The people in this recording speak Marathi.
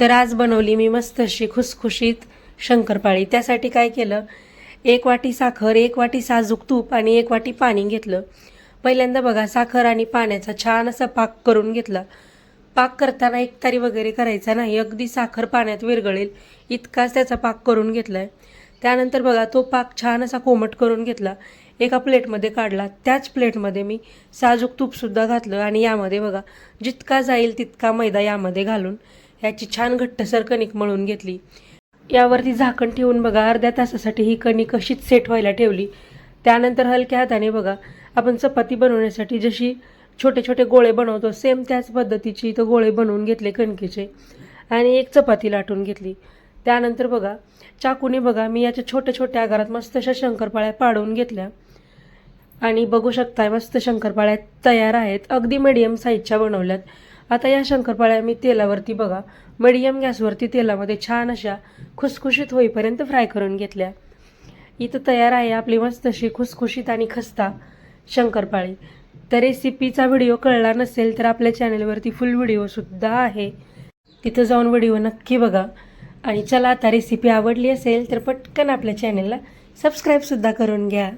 तर आज बनवली मी मस्त अशी खुसखुशीत शंकरपाळी. त्यासाठी काय केलं एक वाटी साखर एक वाटी साजूक तूप आणि एक वाटी पाणी घेतलं. पहिल्यांदा बघा साखर आणि पाण्याचा छान असा पाक करून घेतला. पाक करताना एकतारी वगैरे करायचा नाही अगदी साखर पाण्यात विरघळेल इतकाच त्याचा पाक करून घेतला आहे त्यानंतर बघा तो पाक छान असा कोमट करून घेतला. एका प्लेटमध्ये काढला. त्याच प्लेटमध्ये मी साजूक तूपसुद्धा घातलं आणि यामध्ये बघा जितका जाईल तितका मैदा यामध्ये घालून ह्याची छान घट्टसर कणिक मळून घेतली. यावरती झाकण ठेवून बघा अर्ध्या तासासाठी ही कणिक अशीच सेट व्हायला ठेवली. त्यानंतर हलक्या हाताने बघा आपण चपाती बनवण्यासाठी जशी छोटे छोटे गोळे बनवतो सेम त्याच पद्धतीची इथं गोळे बनवून घेतले कणकेचे. आणि एक चपाती लाटून घेतली. त्यानंतर बघा चाकूने बघा मी याच्या छोट्या छोट्या आकारात मस्त अशा शंकरपाळ्या पाडून घेतल्या. आणि बघू शकताय मस्त शंकरपाळ्या तयार आहेत. अगदी मिडियम साईजच्या बनवल्यात. आता या शंकरपाळ्या मी तेलावरती बघा. मिडियम गॅसवरती तेलामध्ये छान अशा खुसखुशीत होईपर्यंत फ्राय करून घेतल्या. इथं तयार आहे आपली मस्त अशी खुसखुशीत आणि खस्ता शंकरपाळी. तर रेसिपीचा व्हिडिओ कळला नसेल तर आपल्या चॅनलवरती फुल व्हिडिओसुद्धा आहे. तिथं जाऊन व्हिडिओ नक्की बघा. आणि चला आता रेसिपी आवडली असेल तर पटकन आपल्या चॅनलला सबस्क्राईबसुद्धा करून घ्या.